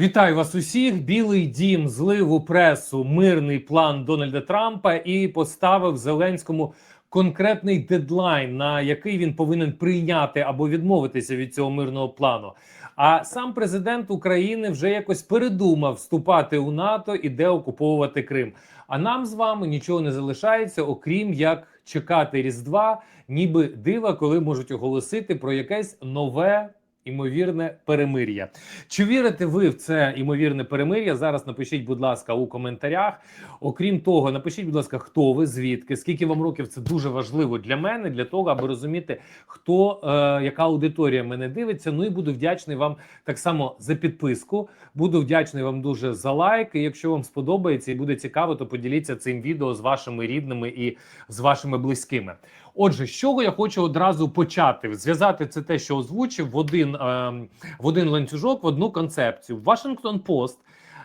Вітаю вас усіх. Білий дім злив у пресу мирний план Дональда Трампа і поставив Зеленському конкретний дедлайн, на який він повинен прийняти або відмовитися від цього мирного плану. А сам президент України вже якось передумав вступати у НАТО і де окуповувати Крим. А нам з вами нічого не залишається, окрім як чекати Різдва, ніби дива, коли можуть оголосити про якесь нове. Імовірне перемир'я. Чи вірите ви в це імовірне перемир'я? Зараз напишіть, будь ласка, у коментарях. Окрім того, напишіть, будь ласка, хто ви, звідки, скільки вам років це дуже важливо для мене, для того, аби розуміти, хто е, яка аудиторія мене дивиться. Ну і буду вдячний вам так само за підписку. Буду вдячний вам дуже за лайк. І якщо вам сподобається і буде цікаво, то поділіться цим відео з вашими рідними і з вашими близькими. Отже, з чого я хочу одразу почати зв'язати це те, що озвучив в один е, в один ланцюжок, в одну концепцію. Вашингтон Пост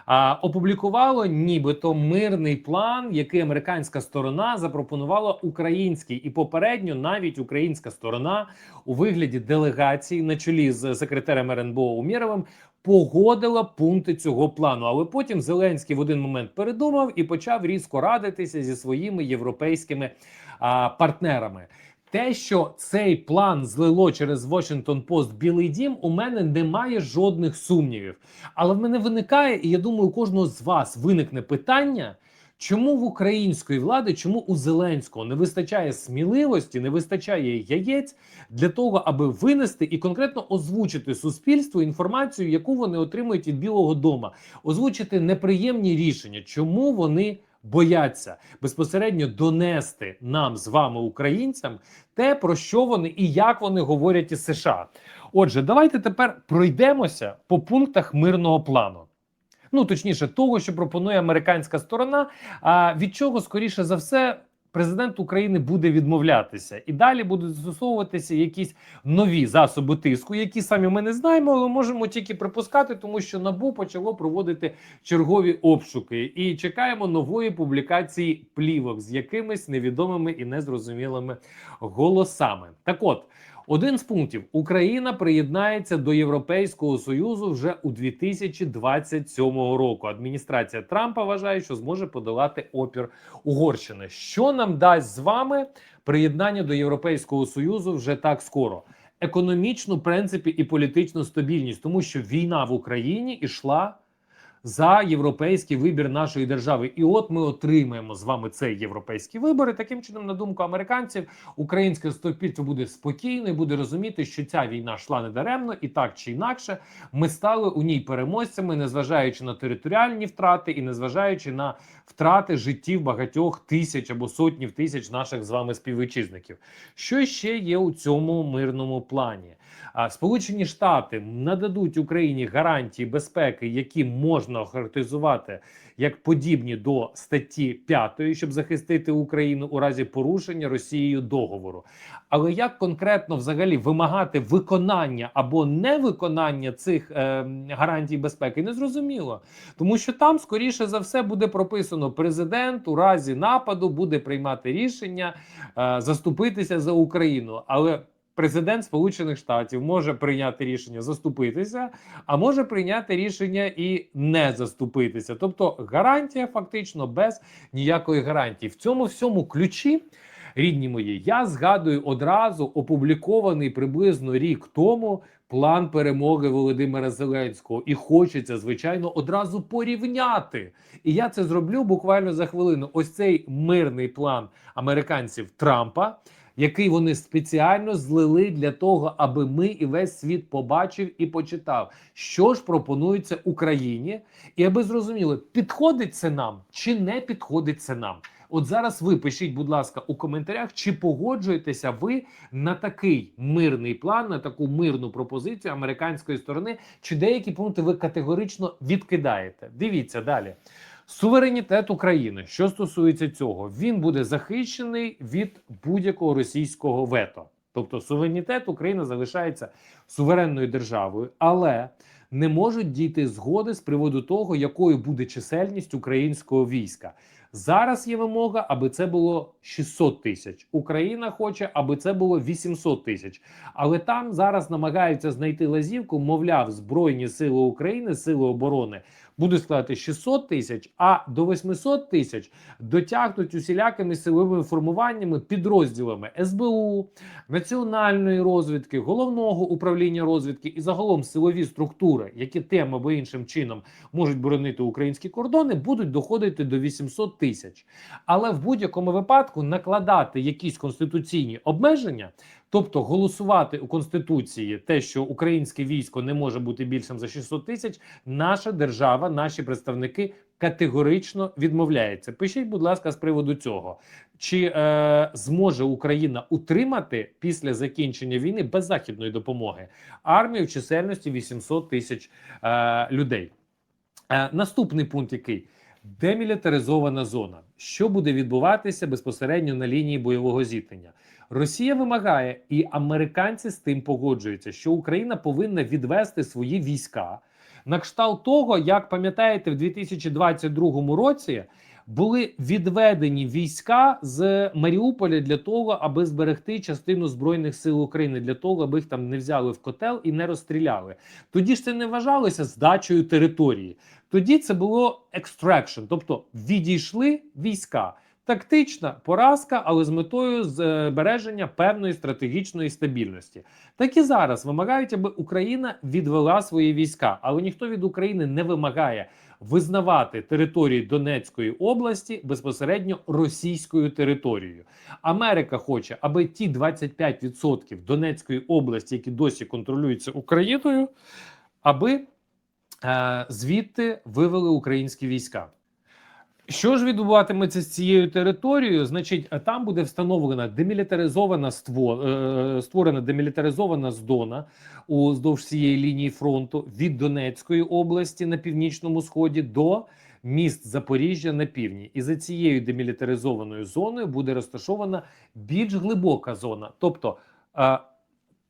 е, опублікувало нібито мирний план, який американська сторона запропонувала українській, і попередньо навіть українська сторона у вигляді делегації на чолі з секретарем РНБО Умєровим погодила пункти цього плану. Але потім Зеленський в один момент передумав і почав різко радитися зі своїми європейськими а, партнерами. Те, що цей план злило через Washington Post Білий Дім, у мене немає жодних сумнівів. Але в мене виникає, і я думаю, у кожного з вас виникне питання. Чому в української влади, чому у Зеленського не вистачає сміливості, не вистачає яєць для того, аби винести і конкретно озвучити суспільству інформацію, яку вони отримують від Білого Дому, озвучити неприємні рішення, чому вони бояться безпосередньо донести нам з вами, українцям, те про що вони і як вони говорять із США. Отже, давайте тепер пройдемося по пунктах мирного плану. Ну, точніше, того, що пропонує американська сторона. А від чого скоріше за все президент України буде відмовлятися, і далі будуть застосовуватися якісь нові засоби тиску, які самі ми не знаємо, але можемо тільки припускати, тому що набу почало проводити чергові обшуки, і чекаємо нової публікації плівок з якимись невідомими і незрозумілими голосами. Так, от. Один з пунктів Україна приєднається до Європейського союзу вже у 2027 року. Адміністрація Трампа вважає, що зможе подолати опір Угорщини. Що нам дасть з вами приєднання до Європейського союзу вже так скоро? Економічну, принципі, і політичну стабільність, тому що війна в Україні ішла за європейський вибір нашої держави. І от ми отримаємо з вами цей європейський вибір. І Таким чином, на думку американців, українське суспільство буде спокійно і буде розуміти, що ця війна йшла недаремно, і так чи інакше ми стали у ній переможцями, незважаючи на територіальні втрати і незважаючи на втрати життів багатьох тисяч або сотнів тисяч наших з вами співвітчизників. Що ще є у цьому мирному плані? Сполучені Штати нададуть Україні гарантії безпеки, які можна охарактеризувати як подібні до статті 5, щоб захистити Україну у разі порушення Росією договору. Але як конкретно взагалі вимагати виконання або невиконання цих е, гарантій безпеки, не зрозуміло, тому що там скоріше за все буде прописано: президент у разі нападу буде приймати рішення е, заступитися за Україну, але Президент Сполучених Штатів може прийняти рішення заступитися, а може прийняти рішення і не заступитися. Тобто гарантія фактично без ніякої гарантії. В цьому всьому ключі, рідні мої, я згадую одразу опублікований приблизно рік тому план перемоги Володимира Зеленського. І хочеться, звичайно, одразу порівняти. І я це зроблю буквально за хвилину. Ось цей мирний план американців Трампа який вони спеціально злили для того, аби ми і весь світ побачив і почитав, що ж пропонується Україні, і аби зрозуміли, підходить це нам чи не підходить це нам. От зараз ви пишіть, будь ласка, у коментарях, чи погоджуєтеся ви на такий мирний план, на таку мирну пропозицію американської сторони, чи деякі пункти ви категорично відкидаєте? Дивіться далі. Суверенітет України, що стосується цього, він буде захищений від будь-якого російського вето. Тобто суверенітет України залишається суверенною державою, але не можуть дійти згоди з приводу того, якою буде чисельність українського війська. Зараз є вимога, аби це було 600 тисяч. Україна хоче, аби це було 800 тисяч. Але там зараз намагаються знайти лазівку, мовляв, Збройні сили України, сили оборони будуть складати 600 тисяч, а до 800 тисяч дотягнуть усілякими силовими формуваннями, підрозділами СБУ, національної розвідки, головного управління розвідки і загалом силові структури, які тим або іншим чином можуть боронити українські кордони, будуть доходити до 800 тисяч. Але в будь-якому випадку накладати якісь конституційні обмеження. Тобто голосувати у конституції те, що українське військо не може бути більшим за 600 тисяч, наша держава, наші представники категорично відмовляється. Пишіть, будь ласка, з приводу цього, чи е, зможе Україна утримати після закінчення війни без західної допомоги армію в чисельності 800 тисяч е, людей. Е, наступний пункт, який демілітаризована зона, що буде відбуватися безпосередньо на лінії бойового зіткнення. Росія вимагає, і американці з тим погоджуються, що Україна повинна відвести свої війська на кшталт того, як пам'ятаєте, в 2022 році були відведені війська з Маріуполя для того, аби зберегти частину збройних сил України, для того, аби їх там не взяли в котел і не розстріляли. Тоді ж це не вважалося здачею території. Тоді це було екстракшн, тобто відійшли війська. Тактична поразка, але з метою збереження певної стратегічної стабільності. Так і зараз вимагають, аби Україна відвела свої війська, але ніхто від України не вимагає визнавати території Донецької області безпосередньо російською територією. Америка хоче, аби ті 25% Донецької області, які досі контролюються Україною, аби е, звідти вивели українські війська. Що ж відбуватиметься з цією територією? Значить, там буде встановлена демілітаризована створ, е, створена демілітаризована зона уздовж цієї лінії фронту від Донецької області на північному сході до міст Запоріжжя на півдні. І за цією демілітаризованою зоною буде розташована більш глибока зона, тобто е,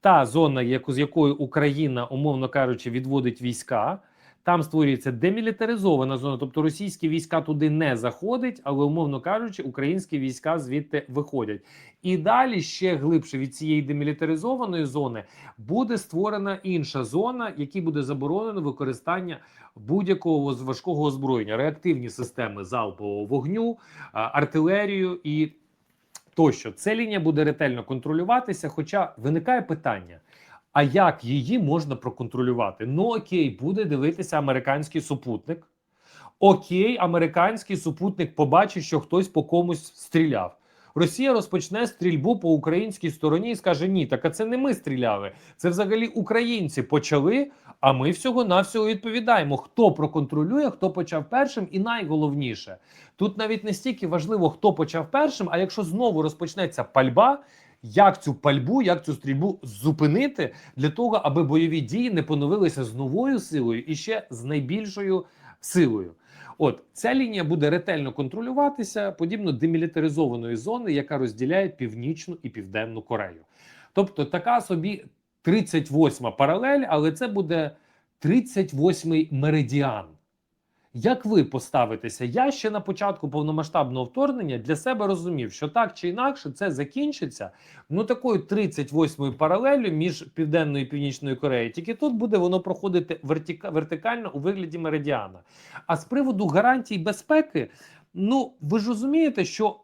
та зона, яку з якої Україна, умовно кажучи, відводить війська. Там створюється демілітаризована зона, тобто російські війська туди не заходять, але умовно кажучи, українські війська звідти виходять. І далі ще глибше від цієї демілітаризованої зони буде створена інша зона, якій буде заборонено використання будь-якого важкого озброєння, реактивні системи залпового вогню, артилерію і тощо. Ця лінія буде ретельно контролюватися. Хоча виникає питання. А як її можна проконтролювати? Ну окей, буде дивитися американський супутник. Окей, американський супутник побачить, що хтось по комусь стріляв. Росія розпочне стрільбу по українській стороні і скаже: Ні, так а це не ми стріляли. Це взагалі українці почали. А ми всього навсього відповідаємо, хто проконтролює, хто почав першим, і найголовніше тут навіть не стільки важливо, хто почав першим. А якщо знову розпочнеться пальба, як цю пальбу, як цю стрільбу зупинити для того, аби бойові дії не поновилися з новою силою і ще з найбільшою силою. От ця лінія буде ретельно контролюватися подібно демілітаризованої зони, яка розділяє північну і південну Корею. Тобто така собі 38 паралель, але це буде 38-й меридіан. Як ви поставитеся? Я ще на початку повномасштабного вторгнення для себе розумів, що так чи інакше це закінчиться ну такою 38-ю паралелю між південною і північною Кореєю. Тільки тут буде воно проходити вертика, вертикально у вигляді меридіана. А з приводу гарантій безпеки, ну ви ж розумієте, що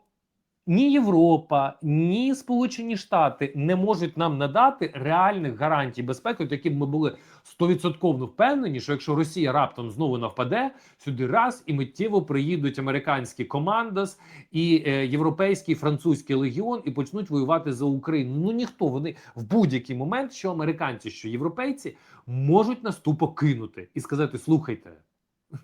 ні Європа, ні Сполучені Штати не можуть нам надати реальних гарантій безпеки, які б ми були стовідсотково впевнені, що якщо Росія раптом знову навпаде, сюди раз і миттєво приїдуть американські командос і е, європейський французький легіон і почнуть воювати за Україну. Ну ніхто вони в будь-який момент, що американці, що європейці, можуть нас тупо кинути і сказати: слухайте.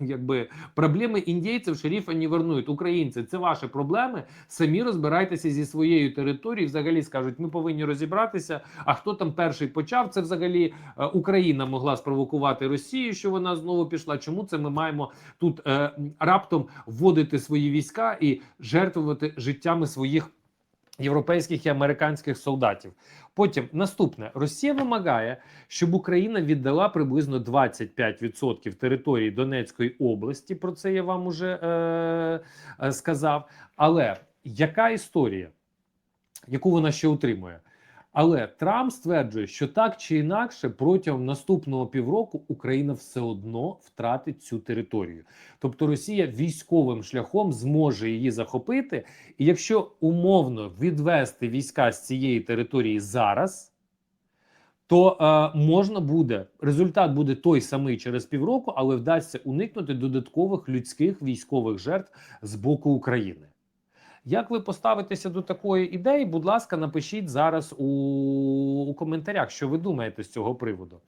Якби проблеми індійців шерифа не вернують. Українці, це ваші проблеми. Самі розбирайтеся зі своєю територією. Взагалі скажуть, ми повинні розібратися. А хто там перший почав? Це взагалі е, Україна могла спровокувати Росію, що вона знову пішла. Чому це ми маємо тут е, раптом вводити свої війська і жертвувати життями своїх європейських і американських солдатів. Потім наступне Росія вимагає, щоб Україна віддала приблизно 25% території Донецької області. Про це я вам уже е, е, сказав. Але яка історія, яку вона ще утримує? Але Трамп стверджує, що так чи інакше протягом наступного півроку Україна все одно втратить цю територію. Тобто Росія військовим шляхом зможе її захопити, і якщо умовно відвести війська з цієї території зараз, то е, можна буде результат буде той самий через півроку, але вдасться уникнути додаткових людських військових жертв з боку України. Як ви поставитеся до такої ідеї? Будь ласка, напишіть зараз у, у коментарях, що ви думаєте з цього приводу.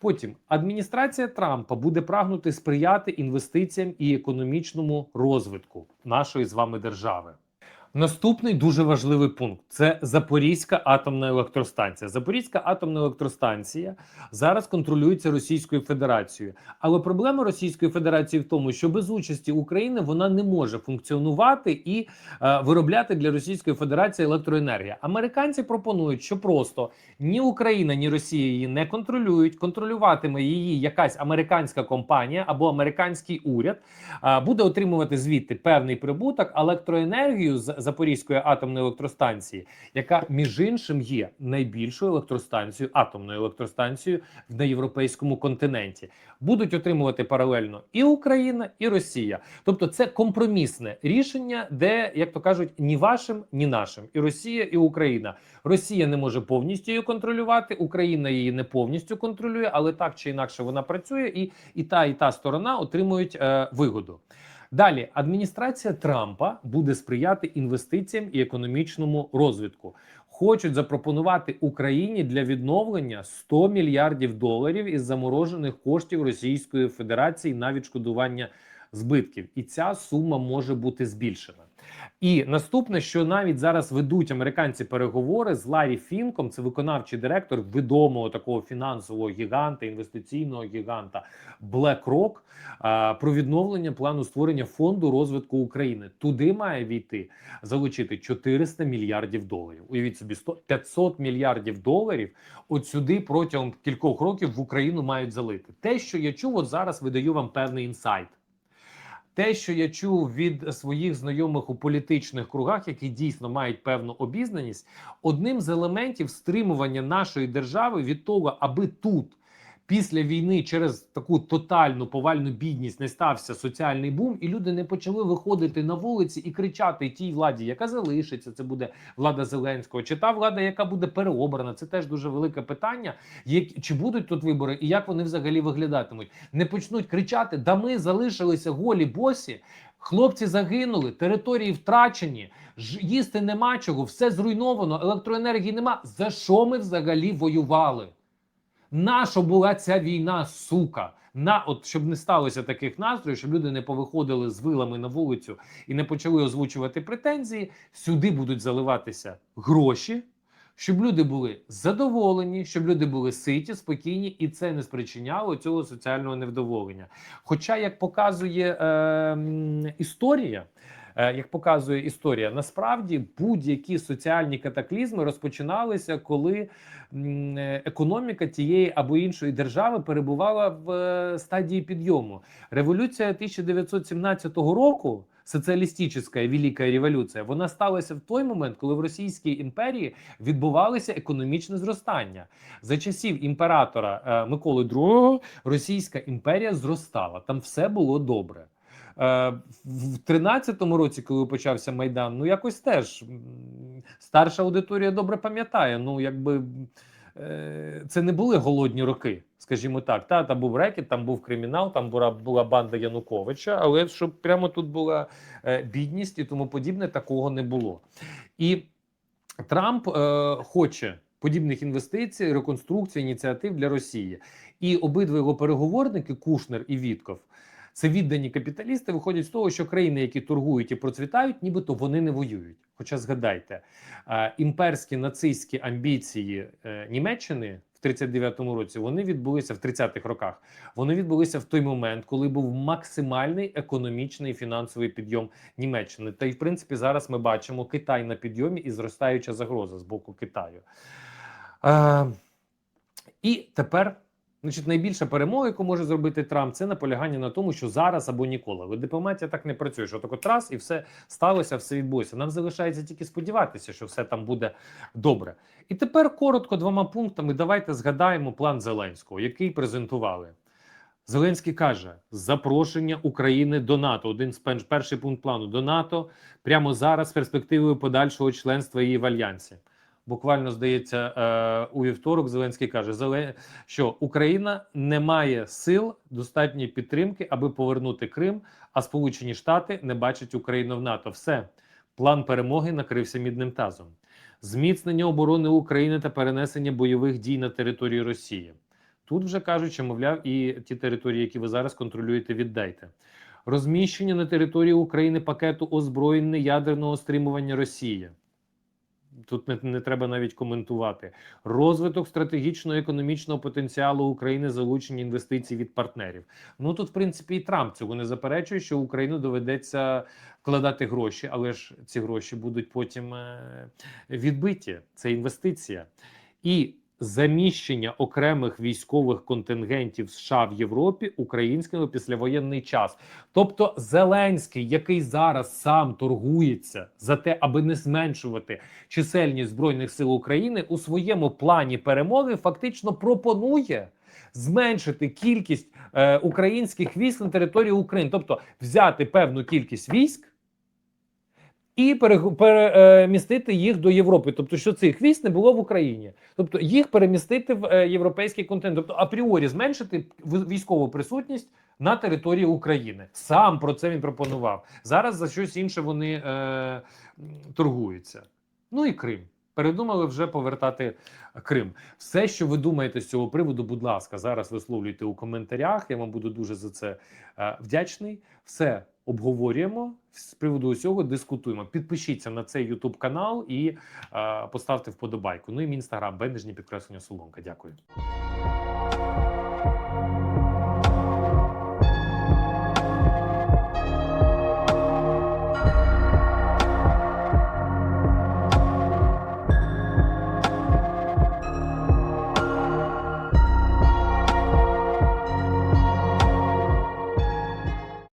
Потім адміністрація Трампа буде прагнути сприяти інвестиціям і економічному розвитку нашої з вами держави. Наступний дуже важливий пункт це Запорізька атомна електростанція. Запорізька атомна електростанція зараз контролюється Російською Федерацією. Але проблема Російської Федерації в тому, що без участі України вона не може функціонувати і е, виробляти для Російської Федерації електроенергію. Американці пропонують, що просто ні Україна, ні Росія її не контролюють. Контролюватиме її якась американська компанія або американський уряд, е, буде отримувати звідти певний прибуток, електроенергію з Запорізької атомної електростанції, яка між іншим є найбільшою електростанцією, атомною електростанцією на європейському континенті. Будуть отримувати паралельно і Україна, і Росія. Тобто, це компромісне рішення, де, як то кажуть, ні вашим, ні нашим, і Росія, і Україна. Росія не може повністю її контролювати, Україна її не повністю контролює, але так чи інакше вона працює, і, і та, і та сторона отримують е, вигоду. Далі адміністрація Трампа буде сприяти інвестиціям і економічному розвитку. Хочуть запропонувати Україні для відновлення 100 мільярдів доларів із заморожених коштів Російської Федерації на відшкодування збитків, і ця сума може бути збільшена. І наступне, що навіть зараз ведуть американці переговори з Ларі Фінком, це виконавчий директор відомого такого фінансового гіганта, інвестиційного гіганта BlackRock, про відновлення плану створення фонду розвитку України. Туди має війти залучити 400 мільярдів доларів. Уявіть собі 100, 500 мільярдів доларів. От сюди протягом кількох років в Україну мають залити. Те, що я чув, от зараз видаю вам певний інсайт. Те, що я чув від своїх знайомих у політичних кругах, які дійсно мають певну обізнаність, одним з елементів стримування нашої держави від того, аби тут після війни через таку тотальну повальну бідність не стався соціальний бум, і люди не почали виходити на вулиці і кричати тій владі, яка залишиться. Це буде влада Зеленського, чи та влада, яка буде переобрана. Це теж дуже велике питання. Як чи будуть тут вибори, і як вони взагалі виглядатимуть? Не почнуть кричати: да ми залишилися голі босі. Хлопці загинули, території втрачені, їсти нема чого, все зруйновано, електроенергії нема. За що ми взагалі воювали? Наша була ця війна, сука. На от щоб не сталося таких настроїв, щоб люди не повиходили з вилами на вулицю і не почали озвучувати претензії. Сюди будуть заливатися гроші, щоб люди були задоволені, щоб люди були ситі, спокійні, і це не спричиняло цього соціального невдоволення. Хоча, як показує е, історія. Е, Як показує історія, насправді будь-які соціальні катаклізми розпочиналися, коли е, економіка тієї або іншої держави перебувала в е, стадії підйому. Революція 1917 року, соціалістична велика революція, вона сталася в той момент, коли в Російській імперії відбувалося економічне зростання. За часів імператора Миколи II Російська імперія зростала. Там все було добре. Е, В 13-му році, коли почався майдан, ну якось теж старша аудиторія добре пам'ятає. Ну, якби е, це не були голодні роки, скажімо так. Та там був рекет, там був кримінал, там була, була банда Януковича, але щоб прямо тут була е, бідність і тому подібне, такого не було. І Трамп е, хоче подібних інвестицій, реконструкцій, ініціатив для Росії. І обидва його переговорники, Кушнер і Вітков, це віддані капіталісти, виходять з того, що країни, які торгують і процвітають, нібито вони не воюють. Хоча згадайте, імперські нацистські амбіції е, Німеччини в в 39-му році, вони відбулися в 30-х роках. Вони відбулися в той момент, коли був максимальний економічний фінансовий підйом Німеччини. Та й в принципі зараз ми бачимо Китай на підйомі і зростаюча загроза з боку Китаю. Е, і тепер. Значить, найбільша перемога, яку може зробити Трамп, це наполягання на тому, що зараз або ніколи. Але дипломатія так не працює. Що так от раз і все сталося, все відбулося. Нам залишається тільки сподіватися, що все там буде добре. І тепер коротко двома пунктами. Давайте згадаємо план Зеленського, який презентували. Зеленський каже: запрошення України до НАТО. Один з перший пункт плану до НАТО прямо зараз з перспективою подальшого членства її в альянсі. Буквально здається, е, у вівторок Зеленський каже, що Україна не має сил достатньої підтримки, аби повернути Крим, а Сполучені Штати не бачать Україну в НАТО. Все, план перемоги накрився мідним тазом. Зміцнення оборони України та перенесення бойових дій на територію Росії. Тут вже кажуть, що мовляв, і ті території, які ви зараз контролюєте, віддайте. Розміщення на території України пакету озброєнь неядерного стримування Росії. Тут не, не треба навіть коментувати. Розвиток стратегічно-економічного потенціалу України, залучення інвестицій від партнерів. Ну тут, в принципі, і Трамп цього не заперечує, що Україну доведеться вкладати гроші, але ж ці гроші будуть потім е, відбиті. Це інвестиція. І заміщення окремих військових контингентів США в Європі українськими післявоєнний час. Тобто Зеленський, який зараз сам торгується за те, аби не зменшувати чисельність збройних сил України, у своєму плані перемоги фактично пропонує. Зменшити кількість е, українських військ на території України, тобто взяти певну кількість військ і перемістити їх до Європи. Тобто, що цих військ не було в Україні, тобто їх перемістити в е, європейський континент, тобто апріорі зменшити військову присутність на території України. Сам про це він пропонував. Зараз за щось інше вони е, торгуються. Ну і Крим. Передумали вже повертати Крим. Все, що ви думаєте з цього приводу, будь ласка, зараз висловлюйте у коментарях. Я вам буду дуже за це е, вдячний. Все обговорюємо з приводу усього. Дискутуємо. Підпишіться на цей YouTube канал і е, поставте вподобайку. Ну і мій інстаграм, бендежні підкреслення Соломка. Дякую.